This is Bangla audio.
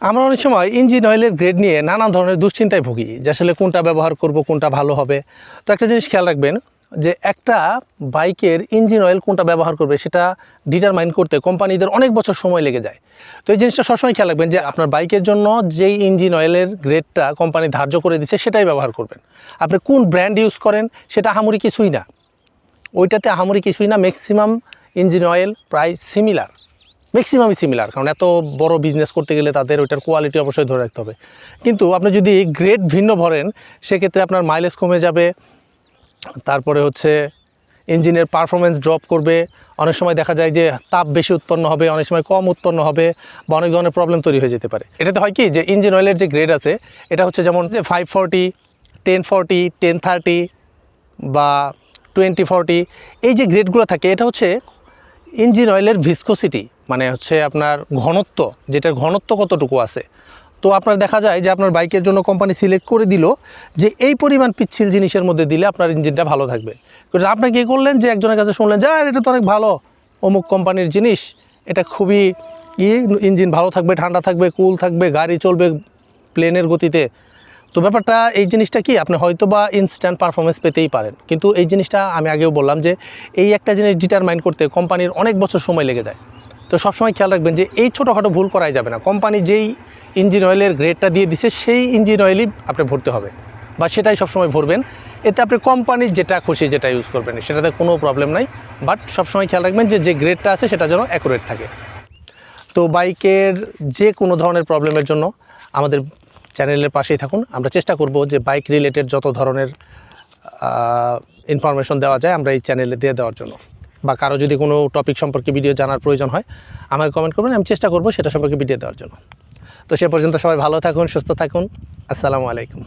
আমরা অনেক সময় ইঞ্জিন অয়েলের গ্রেড নিয়ে নানা ধরনের দুশ্চিন্তায় ভুগি যে আসলে কোনটা ব্যবহার করব, কোনটা ভালো হবে। তো একটা জিনিস খেয়াল রাখবেন যে একটা বাইকের ইঞ্জিন অয়েল কোনটা ব্যবহার করবে সেটা ডিটারমাইন করতে কোম্পানিদের অনেক বছর সময় লেগে যায়। তো এই জিনিসটা সবসময় খেয়াল রাখবেন যে আপনার বাইকের জন্য যেই ইঞ্জিন অয়েলের গ্রেডটা কোম্পানি ধার্য করে দিচ্ছে সেটাই ব্যবহার করবেন। আপনি কোন ব্র্যান্ড ইউজ করেন সেটা আহামরি কিছুই না। ওইটাতে আহামরি কিছুই না ম্যাক্সিমাম ইঞ্জিন অয়েল প্রায় সিমিলার ম্যাক্সিমামই সিমিলার কারণ এত বড় বিজনেস করতে গেলে তাদের ওইটার কোয়ালিটি অবশ্যই ধরে রাখতে হবে। কিন্তু আপনি যদি গ্রেড ভিন্ন ভরেন, সেক্ষেত্রে আপনার মাইলেজ কমে যাবে, তারপরে হচ্ছে ইঞ্জিনের পারফরমেন্স ড্রপ করবে, অনেক সময় দেখা যায় যে তাপ বেশি উৎপন্ন হবে, অনেক সময় কম উৎপন্ন হবে, বা অনেক ধরনের প্রবলেম তৈরি হয়ে যেতে পারে। এটাতে হয় কি যে ইঞ্জিন অয়েলের যে গ্রেড আছে, এটা হচ্ছে যেমন যে five forty ten forty ten thirty বা টোয়েন্টি ফর্টি এই যে গ্রেডগুলো থাকে, এটা হচ্ছে ইঞ্জিন অয়েলের ভিসকোসিটি মানে হচ্ছে আপনার ঘনত্ব, যেটার ঘনত্ব কতটুকু আছে। তো আপনার দেখা যায় যে আপনার বাইকের জন্য কোম্পানি সিলেক্ট করে দিল যে এই পরিমাণ পিচ্ছিল জিনিসের মধ্যে দিলে আপনার ইঞ্জিনটা ভালো থাকবে। আপনি কী করলেন যে একজনের কাছে শুনলেন যে, "আর, এটা তো অনেক ভালো। অমুক কোম্পানির জিনিস, এটা খুবই ই ইঞ্জিন ভালো থাকবে, ঠান্ডা থাকবে কুল থাকবে, গাড়ি চলবে প্লেনের গতিতে। তো ব্যাপারটা, এই জিনিসটা কি? আপনি হয়তো বা ইনস্ট্যান্ট পারফরমেন্স পেতেই পারেন। কিন্তু এই জিনিসটা আমি আগেও বললাম যে, এই একটা জিনিস ডিটারমাইন করতে কোম্পানির অনেক বছর সময় লেগে যায়। তো সবসময় খেয়াল রাখবেন যে এই ছোটোখাটো ভুল করাই যাবে না। কোম্পানি যেই ইঞ্জিন অয়েলের গ্রেডটা দিয়ে দিছে, সেই ইঞ্জিন অয়েলই আপনি ভরতে হবে বা সেটাই সবসময় ভরবেন। এতে আপনি কোম্পানির যেটা খুশি যেটা ইউজ করবেন, সেটাতে কোনো প্রবলেম নাই। বাট সবসময় খেয়াল রাখবেন যে যে গ্রেডটা আছে সেটা যেন অ্যাকুরেট থাকে। তো বাইকের যে কোনো ধরনের প্রবলেমের জন্য আমাদের চ্যানেলের পাশেই থাকুন। আমরা চেষ্টা করব যে বাইক রিলেটেড যত ধরনের ইনফরমেশন দেওয়া যায়, আমরা এই চ্যানেলে দিয়ে দেওয়ার জন্য। বা কারও যদি কোনো টপিক সম্পর্কে ভিডিও জানার প্রয়োজন হয়, আমাকে কমেন্ট করবেন, আমি চেষ্টা করব সেটা সম্পর্কে ভিডিও দেওয়ার জন্য। তো সে পর্যন্ত সবাই ভালো থাকুন, সুস্থ থাকুন। আসসালামু আলাইকুম।